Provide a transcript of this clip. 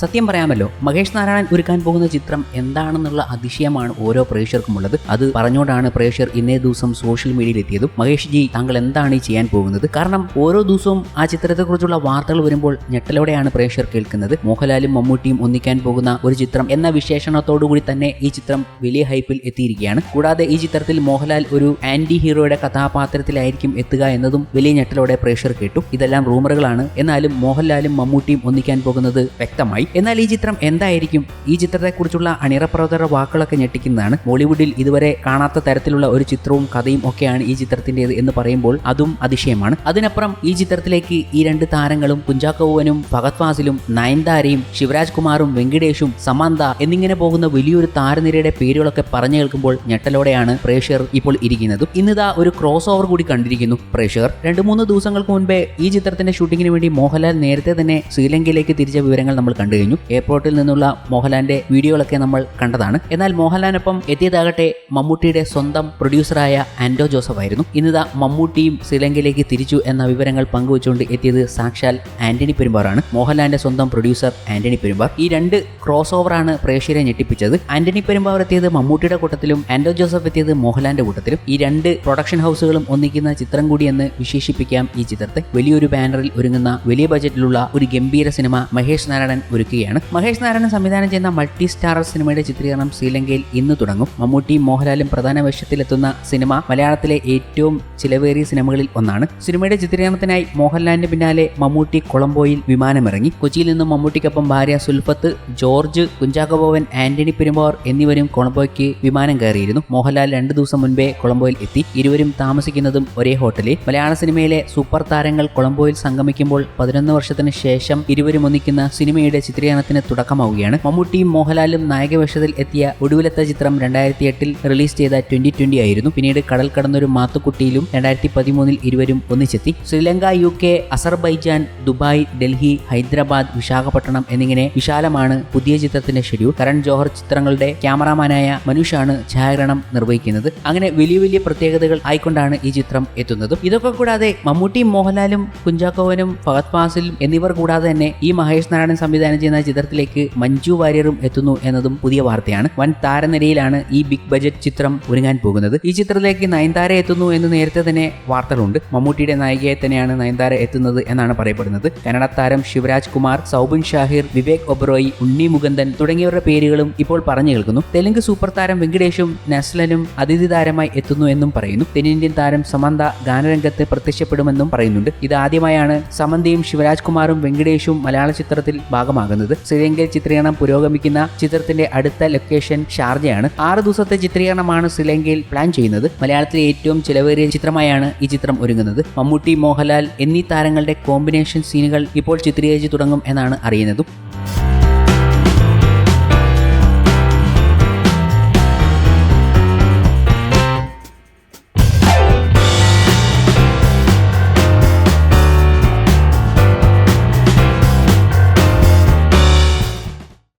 സത്യം പറയാമല്ലോ മഹേഷ് നാരായണൻ ഒരുക്കാൻ പോകുന്ന ചിത്രം എന്താണെന്നുള്ള അതിശയമാണ് ഓരോ പ്രേക്ഷകർക്കും ഉള്ളത് അത് പറഞ്ഞുകൊണ്ടാണ് പ്രേക്ഷകർ ഇന്നേ ദിവസം സോഷ്യൽ മീഡിയയിൽ എത്തിയതും മഹേഷ് ജി താങ്കൾ എന്താണ് ഈ ചെയ്യാൻ പോകുന്നത്? കാരണം ഓരോ ദിവസവും ആ ചിത്രത്തെക്കുറിച്ചുള്ള വാർത്തകൾ വരുമ്പോൾ ഞെട്ടലോടെയാണ് പ്രേക്ഷകർ കേൾക്കുന്നത്. മോഹൻലാലും മമ്മൂട്ടിയും ഒന്നിക്കാൻ പോകുന്ന ഒരു ചിത്രം എന്ന വിശേഷണത്തോടുകൂടി തന്നെ ഈ ചിത്രം വലിയ ഹൈപ്പിൽ എത്തിയിരിക്കുകയാണ്. കൂടാതെ ഈ ചിത്രത്തിൽ മോഹൻലാൽ ഒരു ആന്റി ഹീറോയുടെ കഥാപാത്രത്തിലായിരിക്കും എത്തുക എന്നതും വലിയ ഞെട്ടലോടെ പ്രേക്ഷകർ കേട്ടു. ഇതെല്ലാം റൂമറുകളാണ്. എന്നാലും മോഹൻലാലും മമ്മൂട്ടിയും ഒന്നിക്കാൻ പോകുന്നത് വ്യക്തമായി. എന്നാൽ ഈ ചിത്രം എന്തായിരിക്കും? ഈ ചിത്രത്തെക്കുറിച്ചുള്ള അണിയറപ്രവർത്തകരുടെ വാക്കുകളൊക്കെ ഞെട്ടിക്കുന്നതാണ്. ബോളിവുഡിൽ ഇതുവരെ കാണാത്ത തരത്തിലുള്ള ഒരു ചിത്രവും കഥയും ഒക്കെയാണ് ഈ ചിത്രത്തിന്റെത് എന്ന് പറയുമ്പോൾ അതും അതിശയമാണ്. അതിനപ്പുറം ഈ ചിത്രത്തിലേക്ക് ഈ രണ്ട് താരങ്ങളും കുഞ്ചാക്കോവനും ഭഗത് ഫാസിലും നയൻതാരയും ശിവരാജ് കുമാറും വെങ്കിടേഷും സമാന്ത എന്നിങ്ങനെ പോകുന്ന വലിയൊരു താരനിരയുടെ പേരുകളൊക്കെ പറഞ്ഞു കേൾക്കുമ്പോൾ ഞെട്ടലോടെയാണ് പ്രേക്ഷകർ ഇപ്പോൾ ഇരിക്കുന്നത്. ഇന്നിതാ ഒരു ക്രോസ് ഓവർ കൂടി കണ്ടിരിക്കുന്നു. പ്രേക്ഷകർ രണ്ട് മൂന്ന് ദിവസങ്ങൾക്ക് മുൻപേ ഈ ചിത്രത്തിന്റെ ഷൂട്ടിങ്ങിന് വേണ്ടി മോഹൻലാൽ നേരത്തെ തന്നെ ശ്രീലങ്കയിലേക്ക് തിരിച്ച വിവരങ്ങൾ നമ്മൾ കണ്ടു. കഴിഞ്ഞു എയർപോർട്ടിൽ നിന്നുള്ള മോഹൻലാലിന്റെ വീഡിയോകളൊക്കെ നമ്മൾ കണ്ടതാണ്. എന്നാൽ മോഹൻലാലിനൊപ്പം എത്തിയതാകട്ടെ മമ്മൂട്ടിയുടെ സ്വന്തം പ്രൊഡ്യൂസറായ ആൻഡോ ജോസഫ് ആയിരുന്നു. ഇന്നിതാ മമ്മൂട്ടിയും ശ്രീലങ്കയിലേക്ക് തിരിച്ചു എന്ന വിവരങ്ങൾ പങ്കുവച്ചുകൊണ്ട് എത്തിയത് സാക്ഷാൽ ആന്റണി പെരുമ്പാറാണ് മോഹൻലാലിന്റെ സ്വന്തം പ്രൊഡ്യൂസർ ആന്റണി പെരുമ്പാർ ഈ രണ്ട് ക്രോസ് ഓവറാണ് പ്രേക്ഷകരെ ഞെട്ടിപ്പിച്ചത്. ആന്റണി പെരുമ്പാവർ എത്തിയത് മമ്മൂട്ടിയുടെ കൂട്ടത്തിലും ആൻഡോ ജോസഫ് എത്തിയത് മോഹൻലാലിന്റെ കൂട്ടത്തിലും. ഈ രണ്ട് പ്രൊഡക്ഷൻ ഹൗസുകളും ഒന്നിക്കുന്ന ചിത്രം കൂടിയെന്ന് വിശേഷിപ്പിക്കാം ഈ ചിത്രത്തെ. വലിയൊരു ബാനറിൽ ഒരുങ്ങുന്ന വലിയ ബജറ്റിലുള്ള ഒരു ഗംഭീര സിനിമ മഹേഷ് നാരായണൻ ഒരുക്കുകയാണ് മഹേഷ് നാരായണൻ സംവിധാനം ചെയ്യുന്ന മൾട്ടി സ്റ്റാർ സിനിമയുടെ ചിത്രീകരണം ശ്രീലങ്കയിൽ ഇന്ന് തുടങ്ങും. മമ്മൂട്ടി മോഹൻലാലും പ്രധാന വേഷത്തിലെത്തുന്ന സിനിമ മലയാളത്തിലെ ഏറ്റവും ചിലവേറിയ സിനിമകളിൽ ഒന്നാണ്. സിനിമയുടെ ചിത്രീകരണത്തിനായി മോഹൻലാലിന്റെ പിന്നാലെ മമ്മൂട്ടി കൊളംബോയിൽ വിമാനമിറങ്ങി. കൊച്ചിയിൽ നിന്നും മമ്മൂട്ടിക്കൊപ്പം ഭാര്യ സുൽഫത്ത് ജോർജ് കുഞ്ചാക്കോബോവൻ ആന്റണി പെരുമ്പോർ എന്നിവരും കൊളംബോയ്ക്ക് വിമാനം കയറിയിരുന്നു. മോഹൻലാൽ രണ്ടു ദിവസം മുൻപേ കൊളംബോയിൽ എത്തി. ഇരുവരും താമസിക്കുന്നതും ഒരേ ഹോട്ടലിൽ. മലയാള സിനിമയിലെ സൂപ്പർ താരങ്ങൾ കൊളംബോയിൽ സംഗമിക്കുമ്പോൾ പതിനൊന്ന് വർഷത്തിന് ശേഷം ഇരുവരും ഒന്നിക്കുന്ന സിനിമയുടെ ചിത്രീകരണത്തിന് തുടക്കമാവുകയാണ്. മമ്മൂട്ടിയും മോഹൻലാലും നായകവേഷത്തിൽ എത്തിയ ഒടുവിലത്തെ ചിത്രം രണ്ടായിരത്തി എട്ടിൽ റിലീസ് ചെയ്ത ട്വന്റി ട്വന്റി ആയിരുന്നു. പിന്നീട് കടൽ കടന്നൊരു മാത്തുക്കുട്ടിയിലും രണ്ടായിരത്തി പതിമൂന്നിൽ ഇരുവരും ഒന്നിച്ചെത്തി. Sri Lanka U K Azerbaijan Dubai Delhi Hyderabad Visakhapatnam എന്നിങ്ങനെ വിശാലമാണ് പുതിയ ചിത്രത്തിന്റെ ഷെഡ്യൂൾ. കരൺ ജോഹർ ചിത്രങ്ങളുടെ ക്യാമറാമാനായ മനുഷാണ് ഛായാഗ്രഹണം നിർവഹിക്കുന്നത്. അങ്ങനെ വലിയ വലിയ പ്രത്യേകതകൾ ആയിക്കൊണ്ടാണ് ഈ ചിത്രം എത്തുന്നത്. ഇതൊക്കെ കൂടാതെ മമ്മൂട്ടിയും മോഹൻലാലും കുഞ്ചാക്കോവനും ഫഹദ് ഫാസിലും എന്നിവർ കൂടാതെ തന്നെ ഈ മഹേഷ് നാരായണൻ സംവിധാനം ചെയ്യുന്ന ചിത്രത്തിലേക്ക് മഞ്ജു വാര്യറും എത്തുന്നു എന്നതും പുതിയ വാർത്തയാണ്. വൻ താരനിരയിലാണ് ഈ ബിഗ് ബജറ്റ് ചിത്രം ഒരുങ്ങാൻ പോകുന്നത്. ഈ ചിത്രത്തിലേക്ക് നയൻതാര എത്തുന്നു എന്ന് നേരത്തെ തന്നെ വാർത്തകളുണ്ട്. മമ്മൂട്ടിയുടെ നായികയെ തന്നെയാണ് നയൻതാര എത്തുന്നത് എന്നാണ് പറയപ്പെടുന്നത്. കന്നഡ താരം ശിവരാജ് കുമാർ സൗബിൻ ഷാഹിർ വിവേക് ഒബ്രോയി ഉണ്ണി മുകന്ദൻ തുടങ്ങിയവരുടെ പേരുകളും ഇപ്പോൾ പറഞ്ഞു കേൾക്കുന്നു. തെലുങ്ക് സൂപ്പർ താരം വെങ്കടേഷും നസ്ലനും അതിഥി താരമായി എത്തുന്നു എന്നും പറയുന്നു. തെന്നിന്ത്യൻ താരം സമന്ത ഗാനരംഗത്ത് പ്രത്യക്ഷപ്പെടുമെന്നും പറയുന്നുണ്ട്. ഇത് ആദ്യമായാണ് സമന്തയും ശിവരാജ് കുമാറും വെങ്കടേഷും മലയാള ചിത്രത്തിൽ ഭാഗമാകുന്നത്. ശ്രീലങ്കയിൽ ചിത്രീകരണം പുരോഗമിക്കുന്ന ചിത്രത്തിന്റെ അടുത്ത ലൊക്കേഷൻ ഷാർജയാണ്. ആറ് ദിവസത്തെ ചിത്രീകരണമാണ് ശ്രീലങ്കയിൽ പ്ലാൻ ചെയ്യുന്നത്. മലയാളത്തിലെ ഏറ്റവും ചിലവേറിയ ചിത്രമായാണ് ഈ ചിത്രം ഒരുങ്ങുന്നത്. മമ്മൂട്ടി മോഹൻലാൽ എന്നീ താരങ്ങളുടെ കോമ്പിനേഷൻ സീനുകൾ ഇപ്പോൾ ചിത്രീകരിച്ചു തുടങ്ങും എന്നാണ് അറിയുന്നതും.